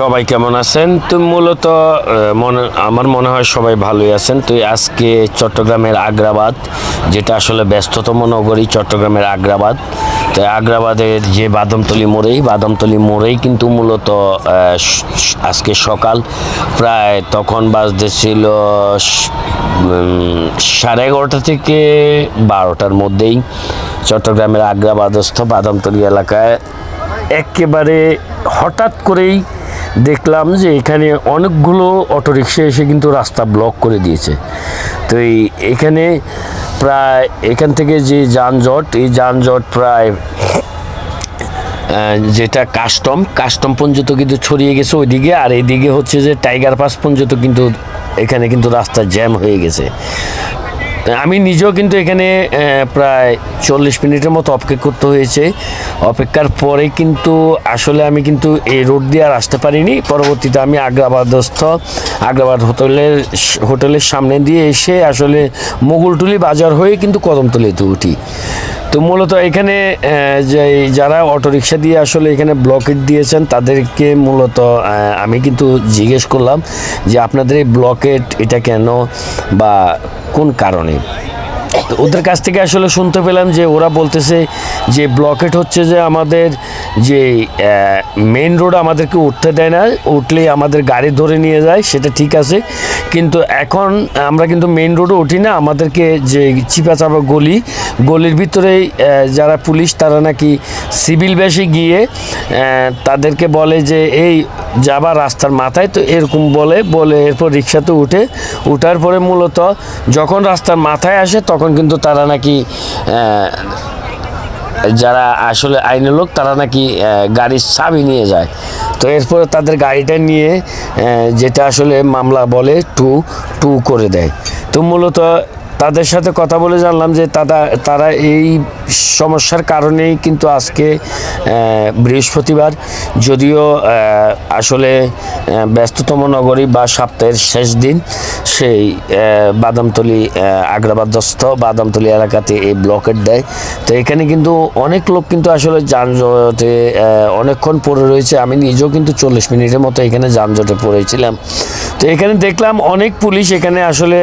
সবাই কেমন আছেন? তো মূলত মনে, আমার মনে হয় সবাই ভালোই আছেন। তো আজকে চট্টগ্রামের আগ্রাবাদ, যেটা আসলে ব্যস্ততম নগরী, চট্টগ্রামের আগ্রাবাদ। তো আগ্রাবাদের যে বাদামতলি মোড়েই বাদামতলি মোড়েই কিন্তু মূলত আজকে সকাল প্রায় তখন বাজতেছিল সাড়ে এগারোটা থেকে বারোটার মধ্যেই চট্টগ্রামের আগ্রাবাদস্থ বাদামতলি এলাকায় একেবারে হঠাৎ করেই দেখলাম যে এখানে অনেকগুলো অটোরিকশা এসে কিন্তু রাস্তা ব্লক করে দিয়েছে। তো এই এখানে প্রায় এখান থেকে যে যানজট, এই যানজট প্রায় যেটা কাস্টম কাস্টম পর্যন্ত কিন্তু ছড়িয়ে গেছে ওইদিকে আর এইদিকে হচ্ছে যে টাইগার পাস পর্যন্ত কিন্তু এখানে কিন্তু রাস্তা জ্যাম হয়ে গেছে। আমি নিজেও কিন্তু এখানে প্রায় চল্লিশ মিনিটের মতো অপেক্ষা করতে হয়েছে। অপেক্ষার পরে কিন্তু আসলে আমি কিন্তু এই রোড দিয়ে আর আসতে পারিনি। পরবর্তীতে আমি আগ্রাবাদস্থ, আগ্রাবাদ হোটেলের হোটেলের সামনে দিয়ে এসে আসলে মোগলটুলি বাজার হয়ে কিন্তু কদমতলিতে উঠি। তো মূলত এখানে যে যারা অটোরিকশা দিয়ে আসলে এখানে ব্লকেট দিয়েছেন, তাদেরকে মূলত আমি কিন্তু জিজ্ঞেস করলাম যে আপনাদের এই ব্লকেট এটা কেন বা কোন কারণে? তো ওদের কাছ থেকে আসলে শুনতে পেলাম যে ওরা বলতেছে যে ব্লকেট হচ্ছে যে আমাদের যে মেন রোড আমাদেরকে উঠতে দেয় না, উঠলেই আমাদের গাড়ি ধরে নিয়ে যায়, সেটা ঠিক আছে। কিন্তু এখন আমরা কিন্তু মেন রোডে উঠি না, আমাদেরকে যে চিপা চাপা গলি, গলির ভিতরেই যারা পুলিশ তারা নাকি সিভিল বেশে গিয়ে তাদেরকে বলে যে, এই যাবার রাস্তার মাথায়, তো এরকম বলে বলে এরপর রিক্সাতে উঠে, উঠার পরে মূলত যখন রাস্তার মাথায় আসে, তখন কিন্তু তারা নাকি যারা আসলে আইনের লোক, তারা নাকি গাড়ির চাবি নিয়ে যায়। তো এরপরে তাদের গাড়িটা নিয়ে যেটা আসলে মামলা বলে, টু টু করে দেয়। তো মূলত তাদের সাথে কথা বলে জানলাম যে তারা তারা এই সমস্যার কারণেই কিন্তু আজকে বৃহস্পতিবার। যদিও আসলে ব্যস্ততম নগরী বা সপ্তাহের শেষ দিন, সেই বাদামতলি আগ্রাবাদস্থ বাদামতলি এলাকাতে এই ব্লকেট দেয়। তো এখানে কিন্তু অনেক লোক কিন্তু আসলে যানজটে অনেকক্ষণ পড়ে রয়েছে। আমি নিজেও কিন্তু চল্লিশ মিনিটের মতো এখানে যানজটে পড়েছিলাম। তো এখানে দেখলাম অনেক পুলিশ এখানে আসলে